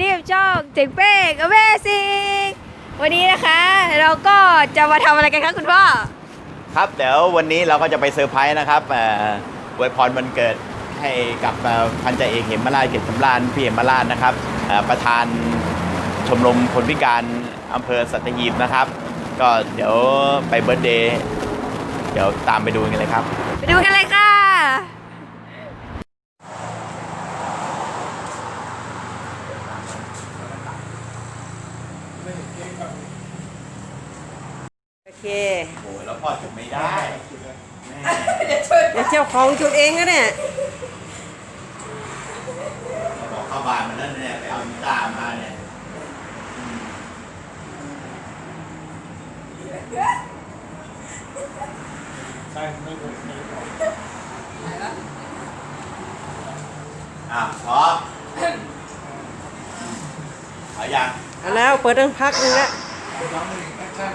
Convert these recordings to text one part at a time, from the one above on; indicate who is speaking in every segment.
Speaker 1: นี่ช่องเจ๋งเป้ง Amazing วันนี้นะคะ เราก็จะมาทำอะไรกันคะคุณพ่อ
Speaker 2: ครับเดี๋ยววันนี้เราก็จะไปเซอร์ไพรส์นะครับเอ่ออวยพรวันเกิดให้กับเอ่อพันจ่าเอกเหมราชเกตสำราญพี่เหมราชนะครับเอ่อประธานชมรมคนพิการอำเภอสัตหีบนะครับ ก็เดี๋ยวไปเบิร์ดเดย์เดี๋ยวตามไปดูกันเลยครับ
Speaker 1: ไปดูกันเลยค่ะ
Speaker 3: โอเค
Speaker 2: โอ้ แล้วพ่อจุดไม่ได้
Speaker 3: เดี๋ยวเจ้าของจุดเองก็เนี่ย
Speaker 2: บอกเข้าบ้านมาแล้วเนี่ยไปเอากีตาร์มาเนี่ยอะพร้อมเอาอย่าง
Speaker 3: เอาแล้วเปิดตั้งพักหนึงละ
Speaker 2: เปิด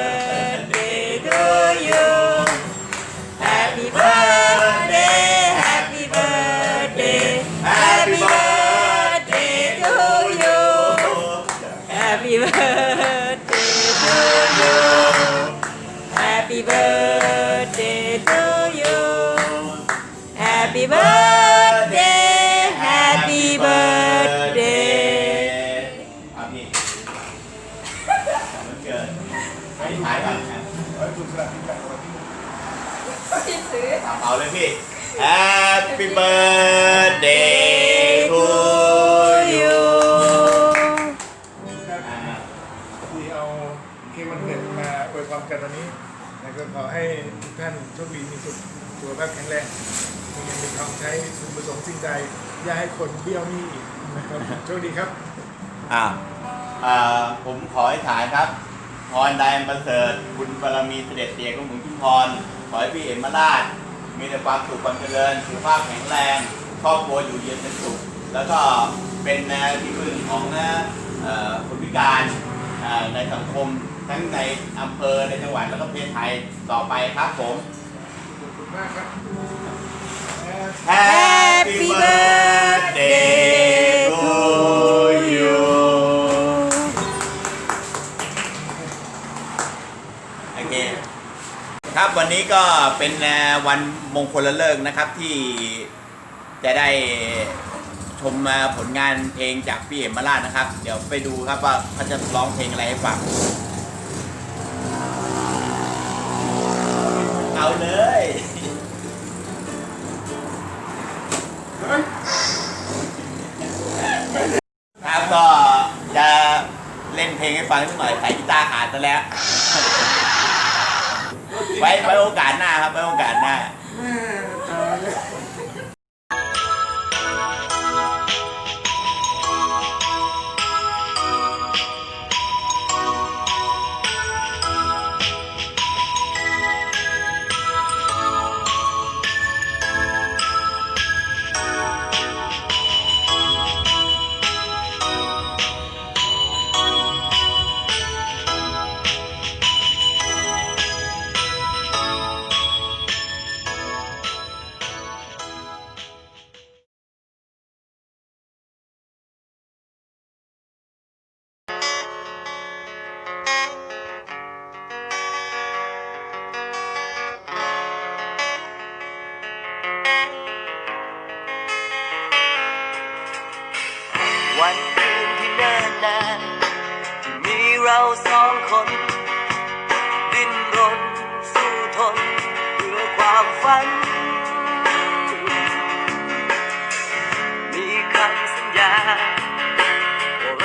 Speaker 2: เอาเลยพี่ Happy birthday to you อ่า
Speaker 4: ที่เอาเค้กวันเกิดมาอวยพรกันวันนี้แล้วก็ขอให้ทุกท่านโชคดีมีสุขสุขภาพแข็งแรงมีเงินมีทองใช้คุณประสงค์สิ่งใดอย่าให้คนเบี้ยวหนี้อีกนะครับโชคดีครับ
Speaker 2: อ่าอ่าผมขอให้ถ่ายครับพรใดอันประเสริฐบุญบารมีเสด็จเตี่ยของหลวงชุมพร ขอให้พี่เอ็มมาราชมีแต่ความสุขความเจริญสุขภาพแข็งแรงครอบครัวอยู่เย็นเป็นสุข แล้วก็เป็นแนวที่พึ่งของนะเอ่อคนพิการอ่าในสังคมทั้งในอำเภอในจังหวัดแล้วก็ประเทศไทยต่อไปครับผม
Speaker 4: ขอบคุณมากครับ
Speaker 2: Happy birthday วันนี้ก็เป็นวันมงคลเลิกนะครับที่จะได้ชมผลงานเพลงจากพี่เอ็มมาราชนะครับ เดี๋ยวไปดูครับว่าเขาจะร้องเพลงอะไรให้ฟังเอาเลยครับก็จะเล่นเพลงให้ฟังสักหน่อยสายกีตาร์ขาดซะแล้ว ไว้ไว้โอกาสหน้าครับไว้โอกาสหน้า
Speaker 5: วั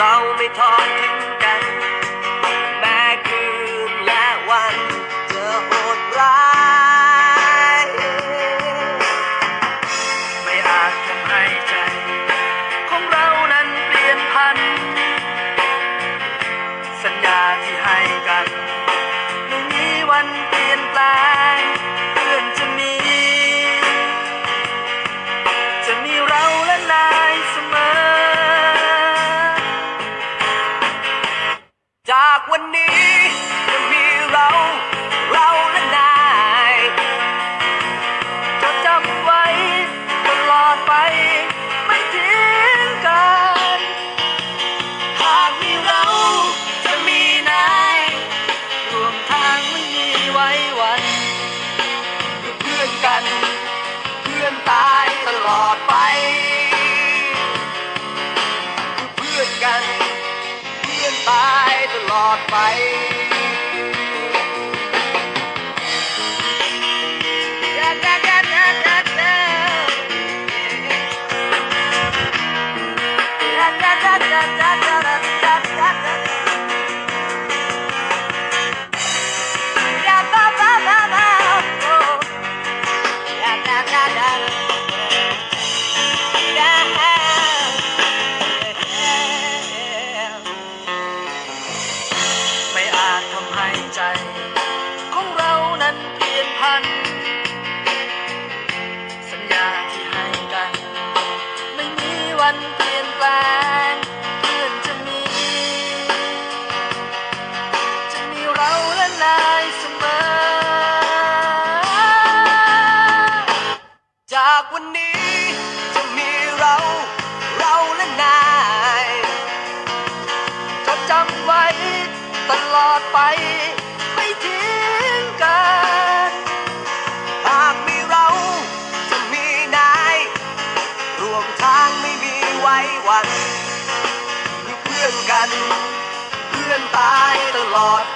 Speaker 5: ว่าเของเรานั้นเปลี่ยนพัน สัญญาที่ให้กัน ไม่มีวันเปลี่ Lord.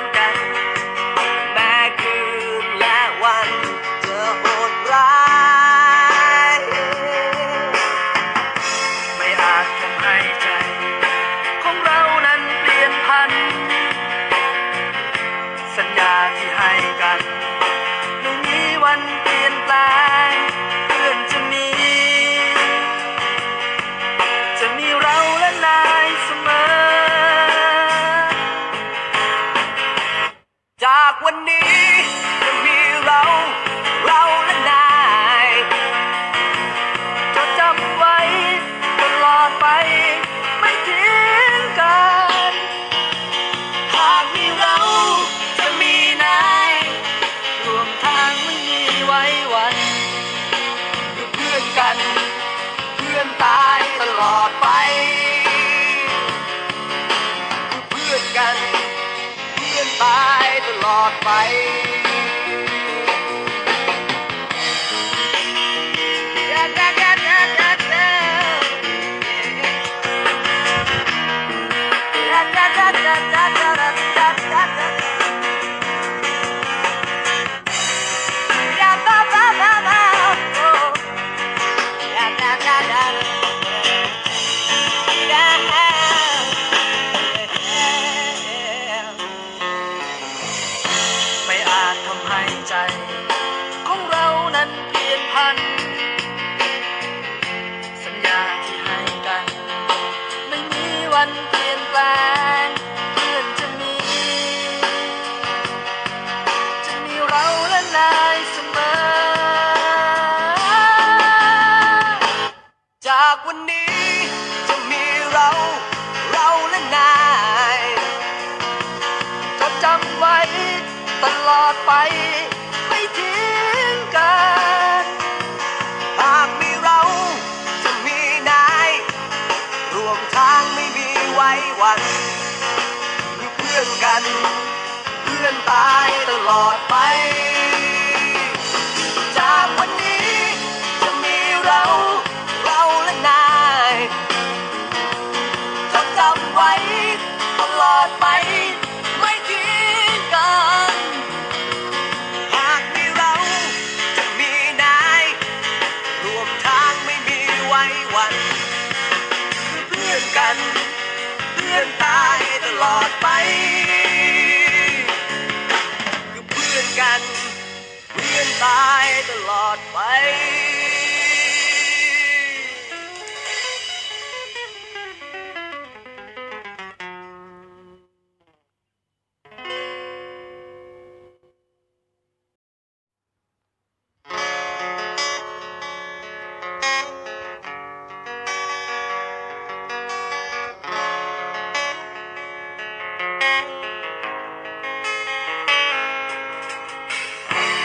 Speaker 5: เพื่อนจะมี จะมีเราและนายเสมอ จากวันนี้ เพื่อนตายตลอดไป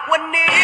Speaker 5: ากวันนี้